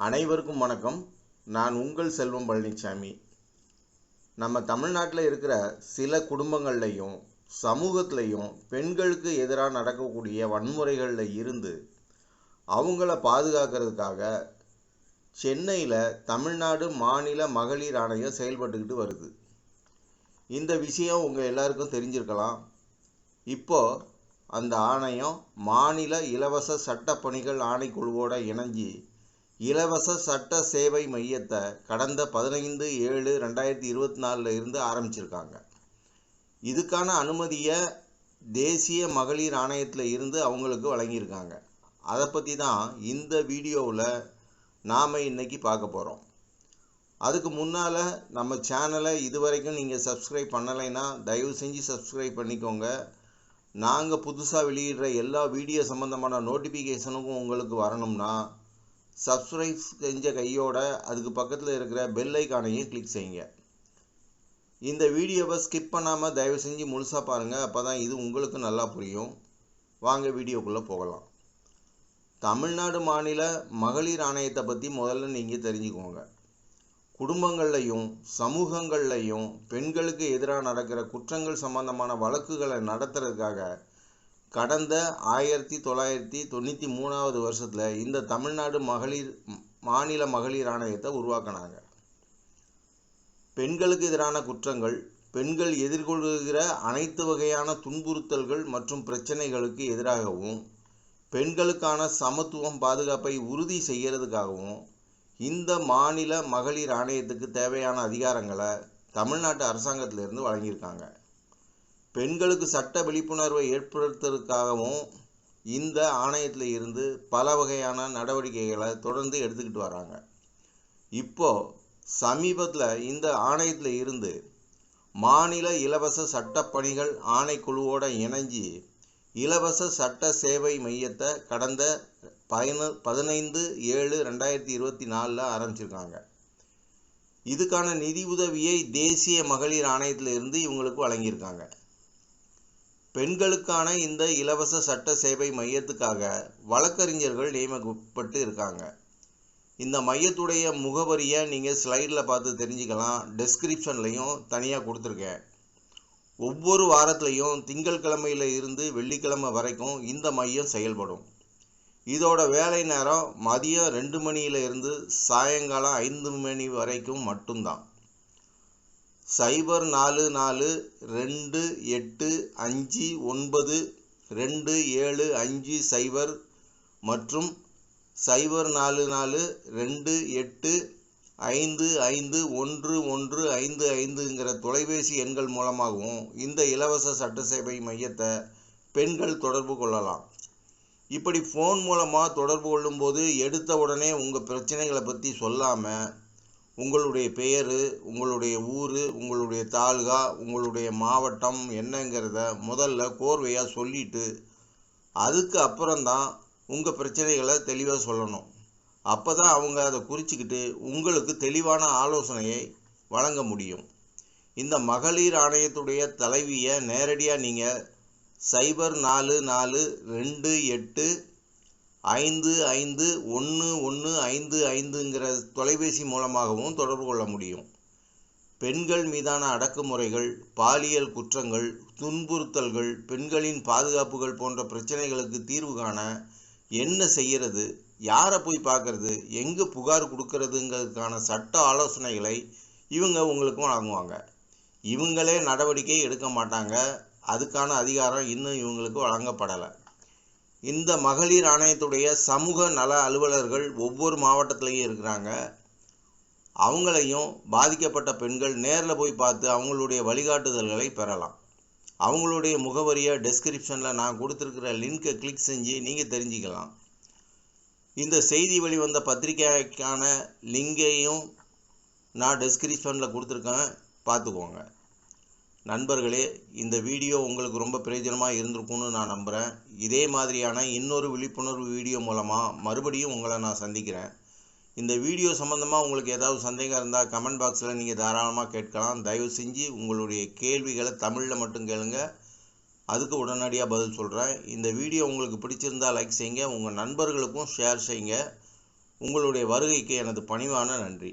அனைவருக்கும் வணக்கம். நான் உங்கள் செல்வம் பழனிசாமி நம்ம தமிழ்நாட்டில் இருக்கிற சில குடும்பங்கள்லையும் சமூகத்திலையும் பெண்களுக்கு எதிராக நடக்கக்கூடிய வன்முறைகளில் இருந்து அவங்கள பாதுகாக்கிறதுக்காக சென்னையில் தமிழ்நாடு மாநில மகளிர் ஆணையம் செயல்பட்டுக்கிட்டு வருது. இந்த விஷயம் உங்கள் எல்லாருக்கும் தெரிஞ்சிருக்கலாம். இப்போ அந்த ஆணையம் மாநில இலவச சட்டப்பணிகள் பணிகள் இணைஞ்சி இலவச சட்ட சேவை மையத்தை கடந்த பதினைந்து ஏழு ரெண்டாயிரத்தி இருபத்தி நாலில் இருந்து ஆரம்பிச்சிருக்காங்க. இதுக்கான அனுமதியை தேசிய மகளிர் ஆணையத்தில் இருந்து அவங்களுக்கு வழங்கியிருக்காங்க. அதை பற்றி தான் இந்த வீடியோவில் நாம் இன்னைக்கு பார்க்க போகிறோம் அதுக்கு முன்னால் நம்ம சேனலை இது வரைக்கும் நீங்கள் சப்ஸ்கிரைப் பண்ணலைன்னா தயவு செஞ்சு சப்ஸ்கிரைப் பண்ணிக்கோங்க. நாங்கள் புதுசாக வெளியிடுற எல்லா வீடியோ சம்மந்தமான நோட்டிஃபிகேஷனுக்கும் உங்களுக்கு வரணும்னா சப்ஸ்கிரைப் செஞ்ச கையோட அதுக்கு பக்கத்தில் இருக்கிற பெல் ஐக்கானையும் கிளிக் செய்யுங்க. இந்த வீடியோவை ஸ்கிப் பண்ணாமல் தயவு செஞ்சு முழுசாக பாருங்கள் அப்போ தான் இது உங்களுக்கு நல்லா புரியும். வாங்க வீடியோக்குள்ளே போகலாம். தமிழ்நாடு மாநில மகளிர் ஆணையத்தை பற்றி முதல்ல நீங்கள் தெரிஞ்சுக்கோங்க. குடும்பங்கள்லையும் சமூகங்கள்லையும் பெண்களுக்கு எதிராக நடக்கிற குற்றங்கள் சம்பந்தமான வழக்குகளை நடத்துறதுக்காக கடந்த ஆயிரத்தி தொள்ளாயிரத்தி தொண்ணூற்றி மூணாவது வருஷத்தில் இந்த தமிழ்நாடு மகளிர் மாநில மகளிர் ஆணையத்தை உருவாக்கினாங்க. பெண்களுக்கு எதிரான குற்றங்கள் பெண்கள் எதிர்கொள்கிற அனைத்து வகையான துன்புறுத்தல்கள் மற்றும் பிரச்சனைகளுக்கு எதிராகவும் பெண்களுக்கான சமத்துவம் பாதுகாப்பை உறுதி செய்கிறதுக்காகவும் இந்த மாநில மகளிர் ஆணையத்துக்கு தேவையான அதிகாரங்களை தமிழ்நாட்டு அரசாங்கத்திலிருந்து வழங்கியிருக்காங்க. பெண்களுக்கு சட்ட விழிப்புணர்வை ஏற்படுத்துவதற்காகவும் இந்த ஆணையத்தில் இருந்து பல வகையான நடவடிக்கைகளை தொடர்ந்து எடுத்துக்கிட்டு வராங்க. இப்போது சமீபத்தில் இந்த ஆணையத்தில் இருந்து மாநில இலவச சட்டப்பணிகள் ஆணைக்குழுவோடு இணைஞ்சி இலவச சட்ட சேவை மையத்தை கடந்த பதின பதினைந்து ஏழு ரெண்டாயிரத்தி இருபத்தி நாலில் ஆரம்பிச்சிருக்காங்க. இதுக்கான நிதி உதவியை தேசிய மகளிர் ஆணையத்தில் இருந்து இவங்களுக்கு வழங்கியிருக்காங்க. பெண்களுக்கான இந்த இலவச சட்ட சேவை மையத்துக்காக வழக்கறிஞர்கள் நியமிக்கப்பட்டு இருக்காங்க. இந்த மையத்துடைய முகவரியை நீங்கள் ஸ்லைடில் பார்த்து தெரிஞ்சுக்கலாம். டெஸ்கிரிப்ஷன்லையும் தனியாக கொடுத்துருக்கேன். ஒவ்வொரு வாரத்துலையும் திங்கட்கிழமையில் இருந்து வெள்ளிக்கிழமை வரைக்கும் இந்த மையம் செயல்படும். இதோட வேலை நேரம் மதியம் ரெண்டு மணியிலிருந்து சாயங்காலம் ஐந்து மணி வரைக்கும் மட்டும்தான். சைபர் நாலு நாலு ரெண்டு எட்டு அஞ்சு ஒன்பது ரெண்டு ஏழு அஞ்சு சைபர் மற்றும் சைபர் நாலு நாலு ரெண்டு எட்டு ஐந்து ஐந்து ஒன்று ஒன்று ஐந்து ஐந்துங்கிற தொலைபேசி எண்கள் மூலமாகவும் இந்த இலவச சட்ட சேவை மையத்தை பெண்கள் தொடர்பு கொள்ளலாம். இப்படி ஃபோன் மூலமாக தொடர்பு கொள்ளும்போது எடுத்த உடனே உங்கள் பிரச்சனைகளை பற்றி சொல்லாமல் உங்களுடைய பெயர் உங்களுடைய ஊர் உங்களுடைய தாலுகா உங்களுடைய மாவட்டம் என்னங்கிறத முதல்ல கோர்வையாக சொல்லிட்டு அதுக்கு அப்புறம்தான் உங்கள் பிரச்சனைகளை தெளிவாக சொல்லணும். அப்போ தான் அவங்க அதை குறிச்சிக்கிட்டு உங்களுக்கு தெளிவான ஆலோசனையை வழங்க முடியும். இந்த மகளிர் ஆணையத்துடைய தலைவியை நேரடியாக நீங்கள் சைபர் நாலு நாலு ரெண்டு எட்டு ஐந்து ஐந்து ஒன்று ஒன்று ஐந்து ஐந்துங்கிற தொலைபேசி மூலமாகவும் தொடர்பு கொள்ள முடியும். பெண்கள் மீதான அடக்குமுறைகள் பாலியல் குற்றங்கள் துன்புறுத்தல்கள் பெண்களின் பாதுகாப்புகள் போன்ற பிரச்சனைகளுக்கு தீர்வு காண என்ன செய்கிறது யாரை போய் பார்க்கறது எங்கே புகார் கொடுக்கறதுங்கிறதுக்கான சட்ட ஆலோசனைகளை இவங்க உங்களுக்கும் வழங்குவாங்க. இவங்களே நடவடிக்கை எடுக்க மாட்டாங்க. அதுக்கான அதிகாரம் இன்னும் இவங்களுக்கு வழங்கப்படலை. இந்த மகளிர் ஆணையத்துடைய சமூக நல அலுவலர்கள் ஒவ்வொரு மாவட்டத்திலையும் இருக்கிறாங்க. அவங்களையும் பாதிக்கப்பட்ட பெண்கள் நேரில் போய் பார்த்து அவங்களுடைய வழிகாட்டுதல்களை பெறலாம். அவங்களுடைய முகவரியை டெஸ்கிரிப்ஷனில் நான் கொடுத்துருக்கிற லிங்கை கிளிக் செஞ்சு நீங்கள் தெரிஞ்சுக்கலாம். இந்த செய்தி வெளிவந்த பத்திரிகைக்கான லிங்கையும் நான் டெஸ்கிரிப்ஷனில் கொடுத்துருக்கேன். பார்த்துக்கோங்க. நண்பர்களே இந்த வீடியோ உங்களுக்கு ரொம்ப பிரயோஜனமாக இருந்திருக்கும்னு நான் நம்புகிறேன் இதே மாதிரியான இன்னொரு விழிப்புணர்வு வீடியோ மூலமாக மறுபடியும் உங்களை நான் சந்திக்கிறேன். இந்த வீடியோ சம்மந்தமாக உங்களுக்கு ஏதாவது சந்தேகம் இருந்தால் கமெண்ட் பாக்ஸில் நீங்கள் தாராளமாக கேட்கலாம். தயவு செஞ்சு உங்களுடைய கேள்விகளை தமிழில் மட்டும் கேளுங்க. அதுக்கு உடனடியாக பதில் சொல்கிறேன் இந்த வீடியோ உங்களுக்கு பிடிச்சிருந்தா லைக் செய்யுங்க. உங்கள் நண்பர்களுக்கும் ஷேர் செய்யுங்க. உங்களுடைய வருகைக்கு எனது பணிவான நன்றி.